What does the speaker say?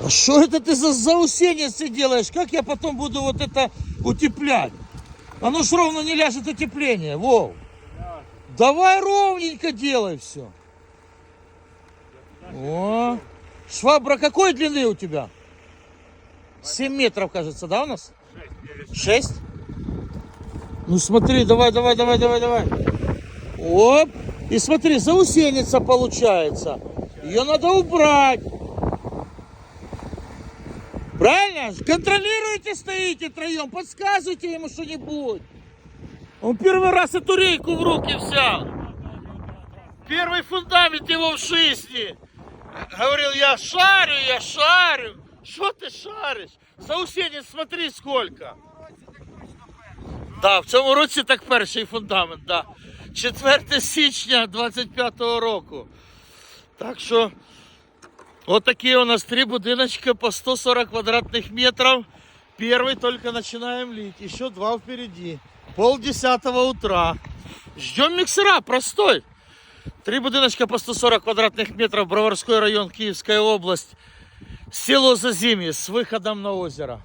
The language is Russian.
А что это ты за заусенец делаешь? Как я потом буду вот это утеплять? Оно ж ровно не ляжет утепление, Вов. Давай ровненько делай все. О, швабра какой длины у тебя? 7 метров, кажется, да, у нас? 6? Ну смотри, давай, давай, давай, давай, давай. Оп. И смотри, заусеница получается. Ее надо убрать. Правильно? Контролируете, стоите троем, подсказывайте ему что-нибудь. Он первый раз эту рейку в руки взял. Первый фундамент его в жизни. Говорил, я шарю, я шарю. Что ты шаришь? Заусенец, смотри сколько. Да, в цьому році так перший фундамент, да. 4 січня 25-го року. Так що Отакие у нас три будиночка по 140 квадратных метров. Первый только начинаем лить. Еще два впереди. Пол десятого утра. Ждем миксера, простой. Три будиночка по 140 квадратных метров. Броварской район, Киевская область. Село Зазимье с выходом на озеро.